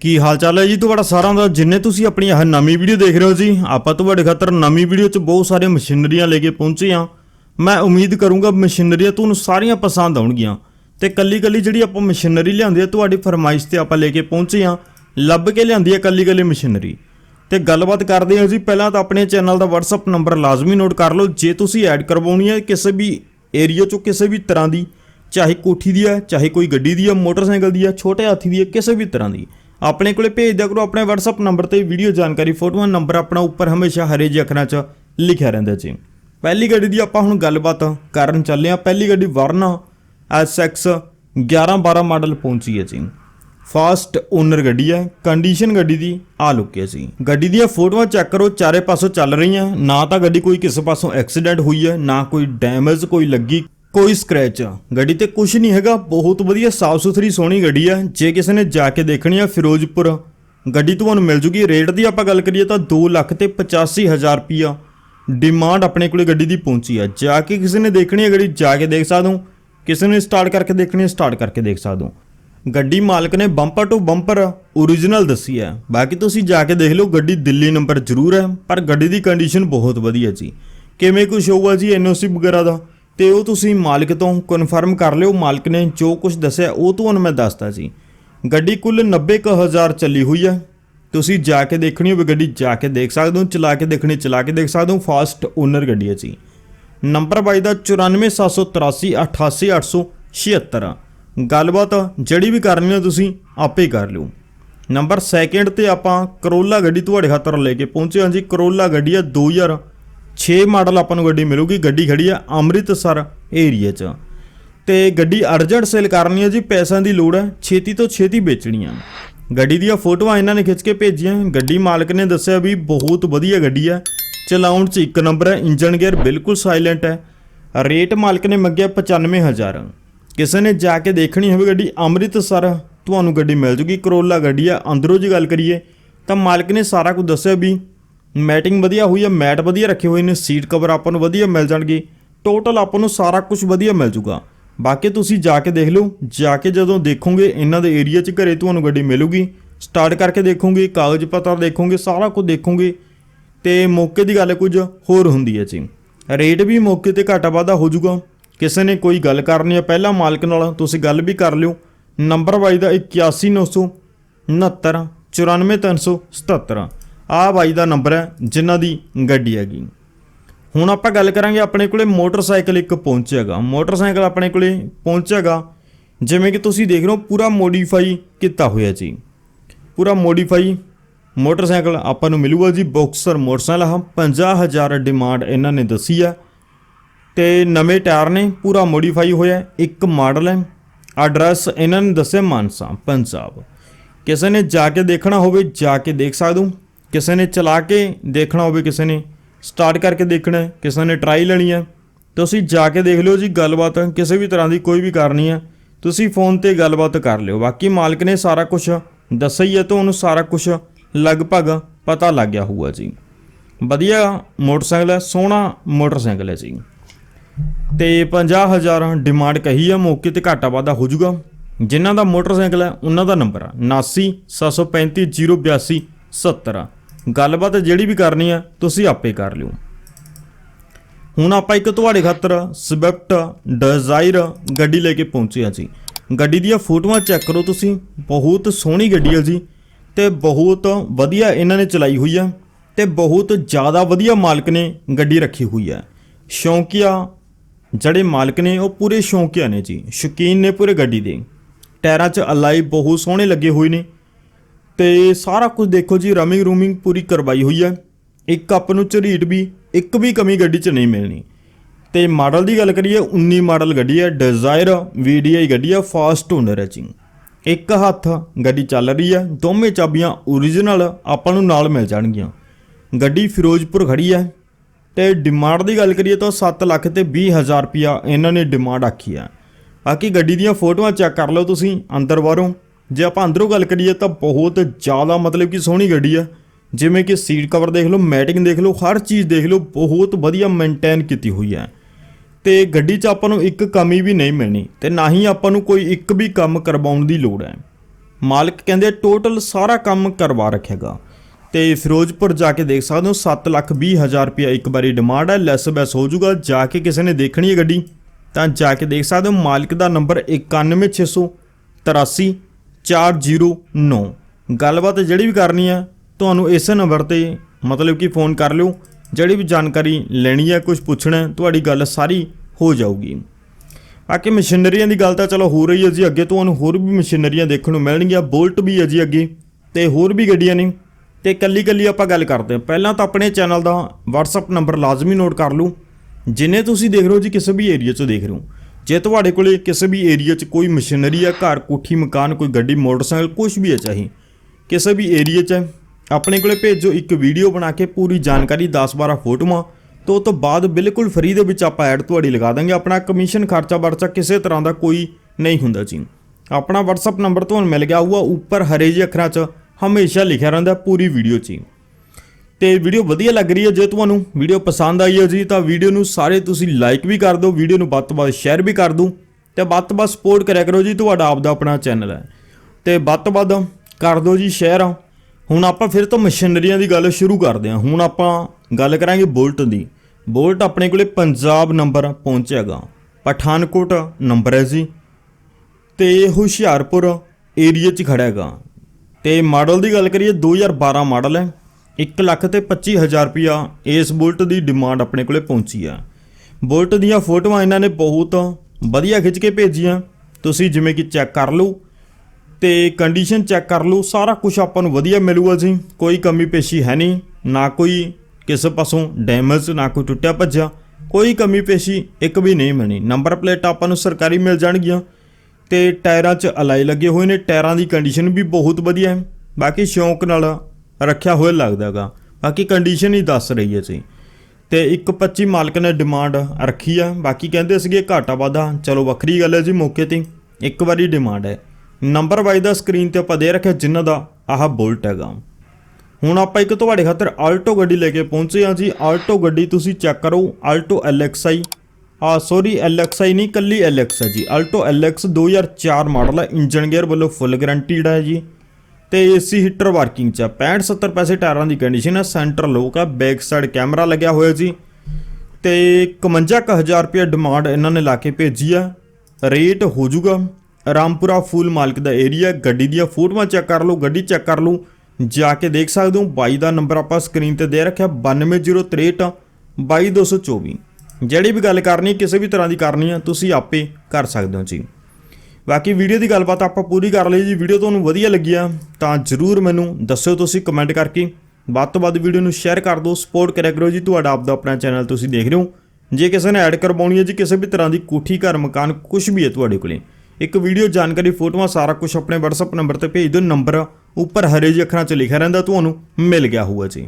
ਕੀ ਹਾਲ ਚਾਲ ਹੈ ਜੀ? ਤੁਹਾਡਾ ਸਾਰਿਆਂ ਦਾ ਜਿੰਨੇ ਤੁਸੀਂ ਆਪਣੀ ਇਹ ਨਵੀਂ ਵੀਡੀਓ ਦੇਖ ਰਹੇ ਹੋ ਜੀ, ਆਪਾਂ ਤੁਹਾਡੇ ਖਾਤਰ ਨਵੀਂ ਵੀਡੀਓ 'ਚ ਬਹੁਤ ਸਾਰੇ ਮਸ਼ੀਨਰੀਆਂ ਲੈ ਕੇ ਪਹੁੰਚੇ ਹਾਂ। ਮੈਂ ਉਮੀਦ ਕਰੂੰਗਾ ਮਸ਼ੀਨਰੀਆਂ ਤੁਹਾਨੂੰ ਸਾਰੀਆਂ ਪਸੰਦ ਆਉਣਗੀਆਂ। ਤੇ ਕੱਲੀ ਕੱਲੀ ਜਿਹੜੀ ਆਪਾਂ ਮਸ਼ੀਨਰੀ ਲਿਆਂਦੀ ਹੈ, ਤੁਹਾਡੀ ਫਰਮਾਇਸ਼ ਤੇ ਆਪਾਂ ਲੈ ਕੇ ਪਹੁੰਚੇ ਹਾਂ। ਲੱਭ ਕੇ ਲਿਆਂਦੀ ਹੈ ਕੱਲੀ ਕੱਲੀ ਮਸ਼ੀਨਰੀ। ਤੇ ਗੱਲਬਾਤ ਕਰਦੇ ਹਾਂ ਜੀ, ਪਹਿਲਾਂ ਤਾਂ ਆਪਣੇ ਚੈਨਲ ਦਾ WhatsApp ਨੰਬਰ ਲਾਜ਼ਮੀ ਨੋਟ ਕਰ ਲਓ। ਜੇ ਤੁਸੀਂ ਐਡ ਕਰਵਾਉਣੀ ਹੈ ਕਿਸੇ ਵੀ ਏਰੀਆ 'ਚੋਂ ਕਿਸੇ ਵੀ ਤਰ੍ਹਾਂ ਦੀ, ਚਾਹੇ ਕੋਠੀ ਦੀ ਹੈ, ਚਾਹੇ ਕੋਈ ਗੱਡੀ ਦੀ ਹੈ, ਮੋਟਰਸਾਈਕਲ ਦੀ ਹੈ, ਛੋਟੇ ਹਾਥੀ ਦੀ ਹੈ, ਕਿਸੇ ਵੀ ਤਰ੍ਹਾਂ ਦੀ ਆਪਣੇ ਕੋਲੇ ਭੇਜ ਦਿਆ ਕਰੋ, ਆਪਣੇ WhatsApp ਨੰਬਰ ਤੇ ਵੀਡੀਓ ਜਾਣਕਾਰੀ ਫੋਟੋਆਂ ਨੰਬਰ ਆਪਣਾ ਉੱਪਰ ਹਮੇਸ਼ਾ ਹਰੇ ਜਿਹੇ ਅੱਖਰਾਂ 'ਚ ਲਿਖਿਆ ਰਹਿੰਦਾ ਜੀ। ਪਹਿਲੀ ਗੱਡੀ ਦੀ ਆਪਾਂ ਹੁਣ ਗੱਲਬਾਤ ਕਰਨ ਚੱਲੇ ਹਾਂ। ਪਹਿਲੀ ਗੱਡੀ ਵਰਨਾ SX 1112 ਮਾਡਲ ਪਹੁੰਚੀ ਹੈ ਜੀ। ਫਾਸਟ ਓਨਰ ਗੱਡੀ ਹੈ। ਕੰਡੀਸ਼ਨ ਗੱਡੀ ਦੀ ਆ ਲੁੱਕੇ ਹੈ ਜੀ। ਗੱਡੀ ਦੀਆਂ ਫੋਟੋਆਂ ਚੈੱਕ ਕਰੋ, ਚਾਰੇ ਪਾਸੋਂ ਚੱਲ ਰਹੀਆਂ। ਨਾ ਤਾਂ ਗੱਡੀ ਕੋਈ ਕਿਸੇ ਪਾਸੋਂ ਐਕਸੀਡੈਂਟ ਹੋਈ ਹੈ, ਨਾ ਕੋਈ ਡੈਮੇਜ ਕੋਈ ਲੱਗੀ। ਕੋਈ ਸਕ੍ਰੈਚ ਗੱਡੀ ਤੇ ਕੁਝ ਨਹੀਂ ਹੈਗਾ। ਬਹੁਤ ਵਧੀਆ ਸਾਫ਼ ਸੁਥਰੀ ਸੋਹਣੀ ਗੱਡੀ ਹੈ ਜੇ ਕਿਸੇ ਨੇ ਜਾ ਕੇ ਦੇਖਣੀ ਆ ਫਿਰੋਜ਼ਪੁਰ, ਗੱਡੀ ਤੁਹਾਨੂੰ ਮਿਲ ਜੂਗੀ। ਰੇਟ ਦੀ ਆਪਾਂ ਗੱਲ ਕਰੀਏ ਤਾਂ 2 ਲੱਖ ਤੇ 85000 ਰੁਪਿਆ ਡਿਮਾਂਡ ਆਪਣੇ ਕੋਲੇ ਗੱਡੀ ਦੀ ਪਹੁੰਚੀ ਹੈ ਜਾ ਕੇ ਕਿਸੇ ਨੇ ਦੇਖਣੀ ਹੈ ਗੱਡੀ, ਜਾ ਕੇ ਦੇਖ ਸਕਦੇ ਹੋ। ਕਿਸੇ ਨੇ ਸਟਾਰਟ ਕਰਕੇ ਦੇਖਣੀ ਹੈ ਸਟਾਰਟ ਕਰਕੇ ਦੇਖ ਸਕਦੇ ਹੋ। ਗੱਡੀ ਮਾਲਕ ਨੇ ਬੰਪਰ ਟੂ ਬੰਪਰ ਓਰੀਜਨਲ ਦੱਸੀ ਹੈ ਬਾਕੀ ਤੁਸੀਂ ਜਾ ਕੇ ਦੇਖ ਲਓ, ਗੱਡੀ ਦਿੱਲੀ ਨੰਬਰ ਜ਼ਰੂਰ ਹੈ। ਪਰ ਗੱਡੀ ਦੀ ਕੰਡੀਸ਼ਨ ਬਹੁਤ ਵਧੀਆ ਜੀ। ਕਿਵੇਂ ਕੁਝ ਹੋਊਗਾ ਜੀ ਐਨਓਸੀ ਵਗੈਰਾ ਦਾ? ਤੇ ਉਹ ਤੁਸੀਂ ਮਾਲਕ ਤੋਂ ਕਨਫਰਮ ਕਰ ਲਿਓ। ਮਾਲਕ ਨੇ ਜੋ ਕੁਝ ਦੱਸਿਆ, ਉਹ ਤੁਹਾਨੂੰ ਮੈਂ ਦੱਸਦਾ ਸੀ। ਗੱਡੀ ਕੁੱਲ 90000 ਚੱਲੀ ਹੋਈ ਹੈ। ਤੁਸੀਂ ਜਾ ਕੇ ਦੇਖਣੀ ਹੋਵੇ, ਗੱਡੀ ਜਾ ਕੇ ਦੇਖ ਸਕਦੇ ਹੋ, ਚਲਾ ਕੇ ਦੇਖਣੀ, ਚਲਾ ਕੇ ਦੇਖ ਸਕਦੇ ਹੋ ਫਾਸਟ ਓਨਰ ਗੱਡੀ ਹੈ ਜੀ। ਨੰਬਰ ਬਾਈ ਦਾ 9473888876 ਗੱਲਬਾਤ ਜਿਹੜੀ ਵੀ ਕਰਨੀ ਹੈ, ਤੁਸੀਂ ਆਪੇ ਕਰ ਲਿਓ। ਨੰਬਰ ਸੈਕਿੰਡ ਤੇ ਆਪਾਂ ਕਰੋਲਾ ਗੱਡੀ ਤੁਹਾਡੇ ਖਾਤਰ ਲੈ ਕੇ ਪਹੁੰਚੇ ਹਾਂ ਜੀ। ਕਰੋਲਾ ਗੱਡੀ ਆ 2000 6 ਮਾਡਲ ਆਪਾਂ ਨੂੰ ਗੱਡੀ ਮਿਲੂਗੀ, ਗੱਡੀ ਖੜੀ ਆ ਅੰਮ੍ਰਿਤਸਰ ਏਰੀਆ 'ਚ। ਤੇ ਗੱਡੀ ਅਰਜੈਂਟ ਸੇਲ ਕਰਨੀ ਹੈ ਜੀ, ਪੈਸਿਆਂ ਦੀ ਲੋੜ ਹੈ ਛੇਤੀ ਤੋਂ ਛੇਤੀ ਵੇਚਣੀ ਆ ਗੱਡੀ ਦੀਆਂ ਫੋਟੋਆਂ ਇਹਨਾਂ ਨੇ ਖਿੱਚ ਕੇ ਭੇਜੀਆਂ, ਗੱਡੀ ਮਾਲਕ ਨੇ ਦੱਸਿਆ ਵੀ ਬਹੁਤ ਵਧੀਆ ਗੱਡੀ ਆ। ਚਲਾਉਣ 'ਚ ਇੱਕ ਨੰਬਰ ਹੈ ਇੰਜਨ ਗੇਅਰ ਬਿਲਕੁਲ ਸਾਇਲੈਂਟ ਹੈ ਰੇਟ ਮਾਲਕ ਨੇ ਮੰਗਿਆ 95000 ਕਿਸੇ ਨੇ ਜਾ ਕੇ ਦੇਖਣੀ ਹੋਵੇ ਗੱਡੀ ਅੰਮ੍ਰਿਤਸਰ, ਤੁਹਾਨੂੰ ਗੱਡੀ ਮਿਲ ਜੂਗੀ। ਕਰੋਲਾ ਗੱਡੀ ਆ, ਅੰਦਰੋਂ ਜੀ ਗੱਲ ਕਰੀਏ, ਤਾਂ ਮਾਲਕ ਨੇ ਸਾਰਾ ਕੁਝ ਦੱਸਿਆ ਵੀ ਮੈਟਿੰਗ ਵਧੀਆ ਹੋਈ ਹੈ ਮੈਟ ਵਧੀਆ ਰੱਖੇ ਹੋਏ ਨੇ, ਸੀਟ ਕਵਰ ਆਪਾਂ ਨੂੰ ਵਧੀਆ ਮਿਲ ਜਾਣਗੇ। ਟੋਟਲ ਆਪਾਂ ਨੂੰ ਸਾਰਾ ਕੁਝ ਵਧੀਆ ਮਿਲ ਜੂਗਾ। ਬਾਕੀ ਤੁਸੀਂ ਜਾ ਕੇ ਦੇਖ ਲਓ, ਜਾ ਕੇ ਜਦੋਂ ਦੇਖੋਗੇ, ਇਹਨਾਂ ਦੇ ਏਰੀਆ 'ਚ ਘਰੇ ਤੁਹਾਨੂੰ ਗੱਡੀ ਮਿਲੂਗੀ। ਸਟਾਰਟ ਕਰਕੇ ਦੇਖੋਗੇ, ਕਾਗਜ਼ ਪੱਤਰ ਦੇਖੋਗੇ, ਸਾਰਾ ਕੁਝ ਦੇਖੋਗੇ। ਤੇ ਮੌਕੇ ਦੀ ਗੱਲ ਕੁਝ ਹੋਰ ਹੁੰਦੀ ਹੈ ਜੀ। ਰੇਟ ਵੀ ਮੌਕੇ ਤੇ ਘਾਟਾ ਵਾਧਾ ਹੋ ਜਾਊਗਾ ਕਿਸੇ ਨੇ ਕੋਈ ਗੱਲ ਕਰਨੀ ਹੈ ਪਹਿਲਾਂ ਮਾਲਕ ਨਾਲ ਤੁਸੀਂ ਗੱਲ ਵੀ ਕਰ ਲਿਓ। ਨੰਬਰ ਬਾਈ ਦਾ 8199 94377 ਆਹ ਬਾਈ ਦਾ ਨੰਬਰ ਹੈ, ਜਿਨ੍ਹਾਂ ਦੀ ਗੱਡੀ ਹੈਗੀ। ਹੁਣ ਆਪਾਂ ਗੱਲ ਕਰਾਂਗੇ ਆਪਣੇ ਕੋਲੇ ਮੋਟਰਸਾਈਕਲ ਇੱਕ ਪਹੁੰਚੇਗਾ। ਮੋਟਰਸਾਈਕਲ ਆਪਣੇ ਕੋਲੇ ਪਹੁੰਚੇਗਾ, ਜਿਵੇਂ ਕਿ ਤੁਸੀਂ ਦੇਖ ਰਹੇ ਹੋ, ਪੂਰਾ ਮੋਡੀਫਾਈ ਕੀਤਾ ਹੋਇਆ ਜੀ। ਪੂਰਾ ਮੋਡੀਫਾਈ ਮੋਟਰਸਾਈਕਲ ਆਪਾਂ ਨੂੰ ਮਿਲੂਗਾ ਜੀ ਬਾਕਸਰ ਮੋਟਰਸਾਈਕਲ। ਆ 50000 ਡਿਮਾਂਡ ਇਹਨਾਂ ਨੇ ਦੱਸੀ ਆ ਤੇ ਨਵੇਂ ਟਾਇਰ ਨੇ, ਪੂਰਾ ਮੋਡੀਫਾਈ ਹੋਇਆ ਇੱਕ ਮਾਡਲ ਹੈ। ਐਡਰੈਸ ਇਹਨਾਂ ਨੇ ਦੱਸਿਆ ਮਾਨਸਾ, ਪੰਜਾਬ। ਕਿਸੇ ਨੇ ਜਾ ਕੇ ਦੇਖਣਾ ਹੋਵੇ, ਜਾ ਕੇ ਦੇਖ ਸਕਦੇ ਹੋ। ਕਿਸੇ ਨੇ ਚਲਾ ਕੇ ਦੇਖਣਾ ਹੋਵੇ ਕਿਸੇ ਨੇ ਸਟਾਰਟ ਕਰਕੇ ਦੇਖਣਾ ਕਿਸੇ ਨੇ ਟਰਾਈ ਲੈਣੀ ਹੈ, ਤੁਸੀਂ ਜਾ ਕੇ ਦੇਖ ਲਿਓ ਜੀ ਗੱਲਬਾਤ, ਕਿਸੇ ਵੀ ਤਰ੍ਹਾਂ ਦੀ ਕੋਈ ਵੀ ਕਰਨੀ ਹੈ ਤੁਸੀਂ ਫੋਨ ਤੇ ਗੱਲਬਾਤ ਕਰ ਲਿਓ। ਬਾਕੀ ਮਾਲਕ ਨੇ ਸਾਰਾ ਕੁਝ ਦੱਸਿਆ ਹੀ ਹੈ ਤੁਹਾਨੂੰ ਸਾਰਾ ਕੁਝ ਲਗਭਗ ਪਤਾ ਲੱਗ ਗਿਆ ਹੋਊਗਾ ਜੀ। ਵਧੀਆ ਮੋਟਰਸਾਈਕਲ ਹੈ, ਸੋਹਣਾ ਮੋਟਰਸਾਈਕਲ ਹੈ ਜੀ। ਤੇ 50000 ਡਿਮਾਂਡ ਕਹੀ ਆ ਮੌਕੇ ਤੇ ਘਾਟਾ ਵਾਧਾ ਹੋ ਜਾਊਗਾ। ਜਿਨ੍ਹਾਂ ਦਾ ਮੋਟਰਸਾਈਕਲ ਹੈ, ਉਹਨਾਂ ਦਾ ਨੰਬਰ ਆ 7973508270 ਗੱਲਬਾਤ ਜਿਹੜੀ ਵੀ ਕਰਨੀ ਆ, ਤੁਸੀਂ ਆਪੇ ਕਰ ਲਿਓ। ਹੁਣ ਆਪਾਂ ਇੱਕ ਤੁਹਾਡੇ ਖਾਤਰ ਸਵਿਫਟ ਡਿਜ਼ਾਇਰ ਗੱਡੀ ਲੈ ਕੇ ਪਹੁੰਚੇ ਹਾਂ ਜੀ। ਗੱਡੀ ਦੀਆਂ ਫੋਟੋਆਂ ਚੈੱਕ ਕਰੋ ਤੁਸੀਂ, ਬਹੁਤ ਸੋਹਣੀ ਗੱਡੀ ਹੈ ਜੀ ਤੇ ਬਹੁਤ ਵਧੀਆ ਇਹਨਾਂ ਨੇ ਚਲਾਈ ਹੋਈ ਹੈ ਤੇ ਬਹੁਤ ਜ਼ਿਆਦਾ ਵਧੀਆ ਮਾਲਕ ਨੇ ਗੱਡੀ ਰੱਖੀ ਹੋਈ ਹੈ ਸ਼ੌਂਕੀਆ ਜਿਹੜੇ ਮਾਲਕ ਨੇ ਉਹ ਪੂਰੇ ਸ਼ੌਂਕੀਆ ਨੇ ਜੀ, ਸ਼ੌਕੀਨ ਨੇ ਪੂਰੇ ਗੱਡੀ ਦੇ। ਟਾਇਰਾਂ 'ਚ ਅਲਾਈ ਬਹੁਤ ਸੋਹਣੇ ਲੱਗੇ ਹੋਏ ਨੇ। ਤੇ ਸਾਰਾ ਕੁਝ ਦੇਖੋ ਜੀ, ਰਮਿੰਗ ਰੂਮਿੰਗ ਪੂਰੀ ਕਰਵਾਈ ਹੋਈ ਹੈ ਇੱਕ ਆਪ ਨੂੰ ਝਰੀਟ ਵੀ, ਇੱਕ ਵੀ ਕਮੀ ਗੱਡੀ 'ਚ ਨਹੀਂ ਮਿਲਣੀ। ਤੇ ਮਾਡਲ ਦੀ ਗੱਲ ਕਰੀਏ 19 ਮਾਡਲ ਗੱਡੀ ਹੈ ਡਿਜ਼ਾਇਰ VDI ਗੱਡੀ ਹੈ ਫਾਸਟ ਓਨਰ ਹੈ ਜੀ ਇੱਕ ਹੱਥ ਗੱਡੀ ਚੱਲ ਰਹੀ ਹੈ ਦੋਵੇਂ ਚਾਬੀਆਂ ਓਰੀਜਨਲ ਆਪਾਂ ਨੂੰ ਨਾਲ ਮਿਲ ਜਾਣਗੀਆਂ। ਗੱਡੀ ਫਿਰੋਜ਼ਪੁਰ ਖੜੀ ਹੈ ਤੇ ਡਿਮਾਂਡ ਦੀ ਗੱਲ ਕਰੀਏ ਤਾਂ 7 ਲੱਖ ਤੇ 20 ਹਜ਼ਾਰ ਰੁਪਿਆ ਇਹਨਾਂ ਨੇ ਡਿਮਾਂਡ ਆਖੀ ਹੈ ਬਾਕੀ ਗੱਡੀ ਦੀਆਂ ਫੋਟੋਆਂ ਚੈੱਕ ਕਰ ਲਓ ਤੁਸੀਂ, ਅੰਦਰ ਬਾਹਰੋਂ। ਜੇ ਆਪਾਂ ਅੰਦਰੋਂ ਗੱਲ ਕਰੀਏ ਤਾਂ ਬਹੁਤ ਜ਼ਿਆਦਾ ਮਤਲਬ ਕਿ ਸੋਹਣੀ ਗੱਡੀ ਆ। ਜਿਵੇਂ ਕਿ ਸੀਟ ਕਵਰ ਦੇਖ ਲਓ, ਮੈਟਿੰਗ ਦੇਖ ਲਓ, ਹਰ ਚੀਜ਼ ਦੇਖ ਲਓ, ਬਹੁਤ ਵਧੀਆ ਮੇਨਟੇਨ ਕੀਤੀ ਹੋਈ ਹੈ। ਤੇ ਗੱਡੀ 'ਚ ਆਪਾਂ ਨੂੰ ਇੱਕ ਕਮੀ ਵੀ ਨਹੀਂ ਮਿਲਣੀ ਤੇ ਨਾ ਹੀ ਆਪਾਂ ਨੂੰ ਕੋਈ ਇੱਕ ਵੀ ਕੰਮ ਕਰਵਾਉਣ ਦੀ ਲੋੜ ਹੈ। ਮਾਲਕ ਕਹਿੰਦੇ ਟੋਟਲ ਸਾਰਾ ਕੰਮ ਕਰਵਾ ਰੱਖੇਗਾ। ਤੇ ਫਿਰੋਜ਼ਪੁਰ ਜਾ ਕੇ ਦੇਖ ਸਕਦੇ ਹੋ 7 ਲੱਖ 20 ਹਜ਼ਾਰ ਰੁਪਇਆ ਇੱਕ ਵਾਰੀ ਡਿਮਾਂਡ ਹੈ ਲੈਸ ਬੈਸ ਹੋ ਜਾਊਗਾ। ਜਾ ਕੇ ਕਿਸੇ ਨੇ ਦੇਖਣੀ ਹੈ ਗੱਡੀ, ਤਾਂ ਜਾ ਕੇ ਦੇਖ ਸਕਦੇ ਹੋ, ਮਾਲਕ ਦਾ ਨੰਬਰ 91683 409 ਗੱਲਬਾਤ ਜਿਹੜੀ ਵੀ ਕਰਨੀ ਹੈ ਤੁਹਾਨੂੰ ਇਸ ਨੰਬਰ ਤੇ ਮਤਲਬ ਕਿ ਫੋਨ ਕਰ ਲਿਓ। ਜਿਹੜੀ ਵੀ ਜਾਣਕਾਰੀ ਲੈਣੀ ਹੈ ਕੁਝ ਪੁੱਛਣਾ, ਤੁਹਾਡੀ ਗੱਲ ਸਾਰੀ ਹੋ ਜਾਊਗੀ। ਬਾਕੀ ਮਸ਼ੀਨਰੀਆਂ ਦੀ ਗੱਲ ਤਾਂ ਚਲੋ ਹੋ ਰਹੀ ਹੈ ਜੀ, ਅੱਗੇ ਤੁਹਾਨੂੰ ਹੋਰ ਵੀ ਮਸ਼ੀਨਰੀਆਂ ਦੇਖਣ ਨੂੰ ਮਿਲਣਗੀਆਂ। ਬੋਲਟ ਵੀ ਹੈ ਜੀ ਅੱਗੇ, ਤੇ ਹੋਰ ਵੀ ਗੱਡੀਆਂ ਨੇ। ਤੇ ਕੱਲੀ ਕੱਲੀ ਆਪਾਂ ਗੱਲ ਕਰਦੇ ਹਾਂ। ਪਹਿਲਾਂ ਤਾਂ ਆਪਣੇ ਚੈਨਲ ਦਾ WhatsApp ਨੰਬਰ ਲਾਜ਼ਮੀ ਨੋਟ ਕਰ ਲਓ। ਜਿੰਨੇ ਤੁਸੀਂ ਦੇਖ ਰਹੇ ਹੋ ਜੀ, ਕਿਸੇ ਵੀ ਏਰੀਆ 'ਚ ਦੇਖ ਰਹੇ ਹੋ। ਜੇ ਤੁਹਾਡੇ ਕੋਲੇ ਕਿਸੇ ਵੀ ਏਰੀਆ 'ਚ ਕੋਈ ਮਸ਼ੀਨਰੀ ਹੈ ਘਰ ਕੋਠੀ ਮਕਾਨ ਕੋਈ ਗੱਡੀ ਮੋਟਰਸਾਈਕਲ ਕੁਝ ਵੀ ਹੈ ਚਾਹੀ ਕਿਸੇ ਵੀ ਏਰੀਆ 'ਚ ਹੈ, ਆਪਣੇ ਕੋਲੇ ਭੇਜੋ ਇੱਕ ਵੀਡੀਓ ਬਣਾ ਕੇ ਪੂਰੀ ਜਾਣਕਾਰੀ 10-12 ਫੋਟੋਆਂ ਤੋਂ ਉਹ ਤੋਂ ਬਾਅਦ ਬਿਲਕੁਲ ਫ੍ਰੀ ਦੇ ਵਿੱਚ ਆਪਾਂ ਐਡ ਤੁਹਾਡੀ ਲਗਾ ਦਾਂਗੇ। ਆਪਣਾ ਕਮਿਸ਼ਨ ਖਰਚਾ ਵਰਚਾ ਕਿਸੇ ਤਰ੍ਹਾਂ ਦਾ ਕੋਈ ਨਹੀਂ ਹੁੰਦਾ ਜੀ। ਆਪਣਾ WhatsApp ਨੰਬਰ ਤੁਹਾਨੂੰ ਮਿਲ ਗਿਆ ਹੋਊਗਾ ਉੱਪਰ ਹਰੇ ਜਿਹੇ ਅੱਖਰਾਂ 'ਚ ਹਮੇਸ਼ਾ ਲਿਖਿਆ ਰਹਿੰਦਾ ਪੂਰੀ ਵੀਡੀਓ 'ਚ ਤੇ ਵੀਡੀਓ ਵਧੀਆ ਲੱਗ ਰਹੀ ਹੈ, ਜੇ ਤੁਹਾਨੂੰ ਵੀਡੀਓ ਪਸੰਦ ਆਈ ਹੈ ਜੀ, ਤਾਂ ਵੀਡੀਓ ਨੂੰ ਸਾਰੇ ਤੁਸੀਂ ਲਾਈਕ ਵੀ ਕਰ ਦਿਓ, ਵੀਡੀਓ ਨੂੰ ਵੱਧ ਤੋਂ ਵੱਧ ਸ਼ੇਅਰ ਵੀ ਕਰ ਦਿਓ ਤੇ ਵੱਧ ਤੋਂ ਵੱਧ ਸਪੋਰਟ ਕਰਿਆ ਕਰੋ ਜੀ, ਤੁਹਾਡਾ ਆਪਦਾ ਆਪਣਾ ਚੈਨਲ ਹੈ। ਤੇ ਵੱਧ ਤੋਂ ਵੱਧ ਕਰ ਦਿਓ ਜੀ ਸ਼ੇਅਰ ਹੁਣ ਆਪਾਂ ਫਿਰ ਤੋਂ ਮਸ਼ੀਨਰੀਆਂ ਦੀ ਗੱਲ ਸ਼ੁਰੂ ਕਰਦੇ ਹਾਂ। ਹੁਣ ਆਪਾਂ ਗੱਲ ਕਰਾਂਗੇ ਬੋਲਟ ਦੀ। ਬੋਲਟ ਆਪਣੇ ਕੋਲੇ ਪੰਜਾਬ ਨੰਬਰ ਪਹੁੰਚਿਆਗਾ ਪਠਾਨਕੋਟ ਨੰਬਰ ਹੈ ਜੀ। ਤੇ ਇਹ ਹੁਸ਼ਿਆਰਪੁਰ ਏਰੀਆ 'ਚ ਖੜਾ ਹੈਗਾ। ਤੇ ਮਾਡਲ ਦੀ ਗੱਲ ਕਰੀਏ 2012 ਮਾਡਲ ਹੈ। 1 ਲੱਖ ਤੇ 25 ਹਜ਼ਾਰ ਰੁਪਿਆ ਇਸ ਬੁਲਟ ਦੀ ਡਿਮਾਂਡ ਆਪਣੇ ਕੋਲੇ ਪਹੁੰਚੀ ਆ। ਬੁਲਟ ਦੀਆਂ ਫੋਟੋਆਂ ਇਹਨਾਂ ਨੇ ਬਹੁਤ ਵਧੀਆ ਖਿੱਚ ਕੇ ਭੇਜੀਆਂ। ਤੁਸੀਂ ਜਿਵੇਂ ਕਿ ਚੈੱਕ ਕਰ ਲਓ ਤੇ ਕੰਡੀਸ਼ਨ ਚੈੱਕ ਕਰ ਲਓ, ਸਾਰਾ ਕੁਝ ਆਪਾਂ ਨੂੰ ਵਧੀਆ ਮਿਲੂਗਾ ਜੀ। ਕੋਈ ਕਮੀ ਪੇਸ਼ੀ ਹੈ ਨਹੀਂ, ਨਾ ਕੋਈ ਕਿਸੇ ਪਾਸੋਂ ਡੈਮੇਜ ਨਾ ਕੋਈ ਟੁੱਟਿਆ ਭੱਜਿਆ। ਕੋਈ ਕਮੀ ਪੇਸ਼ੀ ਇੱਕ ਵੀ ਨਹੀਂ ਮਿਲਣੀ। ਨੰਬਰ ਪਲੇਟ ਆਪਾਂ ਨੂੰ ਸਰਕਾਰੀ ਮਿਲ ਜਾਣਗੀਆਂ ਤੇ ਟਾਇਰਾਂ 'ਚ ਅਲਾਈ ਲੱਗੇ ਹੋਏ ਨੇ। ਟਾਇਰਾਂ ਦੀ ਕੰਡੀਸ਼ਨ ਵੀ ਬਹੁਤ ਵਧੀਆ ਹੈ। ਬਾਕੀ ਸ਼ੌਂਕ ਨਾਲ ਰੱਖਿਆ ਹੋਇਆ ਲੱਗਦਾਗਾ ਬਾਕੀ ਕੰਡੀਸ਼ਨ ਹੀ ਦੱਸ ਰਹੀ ਹੈ ਜੀ। ਤੇ 125 ਮਾਲਕ ਨੇ ਡਿਮਾਂਡ ਰੱਖੀ ਆ। ਬਾਕੀ ਕਹਿੰਦੇ ਸੀਗੇ ਘਾਟਾ ਵਾਧਾ। ਚਲੋ ਵੱਖਰੀ ਗੱਲ ਹੈ ਜੀ ਮੌਕੇ ਤੇ। ਇੱਕ ਵਾਰੀ ਡਿਮਾਂਡ ਹੈ। ਨੰਬਰ ਵਾਈਜ਼ ਦਾ ਸਕਰੀਨ ਤੇ ਆਪਾਂ ਦੇ ਰੱਖਿਆ ਜਿਨ੍ਹਾਂ ਦਾ ਆਹ ਬੋਲਟ ਹੈਗਾ। ਹੁਣ ਆਪਾਂ ਇੱਕ ਤੁਹਾਡੇ ਖਾਤਰ ਆਲਟੋ ਗੱਡੀ ਲੈ ਕੇ ਪਹੁੰਚੇ ਹਾਂ ਜੀ। ਆਲਟੋ ਗੱਡੀ ਤੁਸੀਂ ਚੈੱਕ ਕਰੋ। ਆਲਟੋ LXI ਆ ਸੌਰੀ LXI ਨਹੀਂ, ਕੱਲੀ LX ਹੈ ਜੀ। ਆਲਟੋ LX 2004 ਮਾਡਲ ਹੈ। ਇੰਜਨ ਗੇਅਰ ਵੱਲੋਂ ਫੁੱਲ ਗਾਰੰਟੀਡ ਹੈ ਜੀ। ਤੇ AC ਹੀਟਰ ਵਰਕਿੰਗ ਚ 65 70 ਪੈਸੇ ਟਾਇਰਾਂ ਦੀ ਕੰਡੀਸ਼ਨ ਹੈ ਸੈਂਟਰ ਲੋਕ ਆ ਬੈਕ ਸਾਈਡ ਕੈਮਰਾ ਲੱਗਿਆ ਹੋਇਆ ਜੀ। ਤੇ 51000 ਰੁਪਏ ਡਿਮਾਂਡ ਇਹਨਾਂ ਨੇ ਲਾ ਕੇ ਭੇਜੀ ਆ। ਰੇਟ ਹੋ ਜਾਊਗਾ। ਰਾਮਪੁਰਾ ਫੂਲ ਮਾਲਕ ਦਾ ਏਰੀਆ ਗੱਡੀ ਦੀਆਂ ਫੋਟੋਆਂ ਚੈੱਕ ਕਰ ਲਓ, ਗੱਡੀ ਚੈੱਕ ਕਰ ਲਓ। ਜਾ ਕੇ ਦੇਖ ਸਕਦੇ ਹੋ, ਬਾਈ ਦਾ ਨੰਬਰ ਆਪਾਂ ਸਕਰੀਨ ਤੇ ਦੇ ਰੱਖਿਆ 92063 22224 ਜਿਹੜੀ ਵੀ ਗੱਲ ਕਰਨੀ, ਕਿਸੇ ਵੀ ਤਰ੍ਹਾਂ ਦੀ ਕਰਨੀ ਆ, ਤੁਸੀਂ ਆਪੇ ਕਰ ਸਕਦੇ ਹੋ ਜੀ। ਬਾਕੀ ਵੀਡੀਓ ਦੀ ਗੱਲਬਾਤ ਆਪਾਂ ਪੂਰੀ ਕਰ ਲਈ ਜੀ। ਵੀਡੀਓ ਤੁਹਾਨੂੰ ਵਧੀਆ ਲੱਗੀ ਆ, ਤਾਂ ਜਰੂਰ ਮੈਨੂੰ ਦੱਸਿਓ ਤੁਸੀਂ ਕਮੈਂਟ ਕਰਕੇ। ਵੱਧ ਤੋਂ ਵੱਧ ਵੀਡੀਓ ਨੂੰ ਸ਼ੇਅਰ ਕਰ ਦਿਓ ਸਪੋਰਟ ਕਰਿਆ ਕਰੋ ਜੀ। ਤੁਹਾਡਾ ਆਪਦਾ ਆਪਣਾ ਚੈਨਲ ਤੁਸੀਂ ਦੇਖ ਰਹੇ ਹੋ। ਜੇ ਕਿਸੇ ਨੇ ਐਡ ਕਰਵਾਉਣੀ ਹੈ ਜੀ, ਕਿਸੇ ਵੀ ਤਰ੍ਹਾਂ ਦੀ ਕੋਠੀ, ਘਰ, ਮਕਾਨ ਕੁਝ ਵੀ ਹੈ ਤੁਹਾਡੇ ਕੋਲੇ, ਇੱਕ ਵੀਡੀਓ ਜਾਣਕਾਰੀ, ਫੋਟੋਆਂ, ਸਾਰਾ ਕੁਝ ਆਪਣੇ WhatsApp ਨੰਬਰ ਤੇ ਭੇਜ ਦਿਓ। ਨੰਬਰ ਉੱਪਰ ਹਰੇ ਜਿਹੇ ਅੱਖਰਾਂ 'ਚ ਲਿਖਿਆ ਰਹਿੰਦਾ, ਤੁਹਾਨੂੰ ਮਿਲ ਗਿਆ ਹੋਊਗਾ ਜੀ।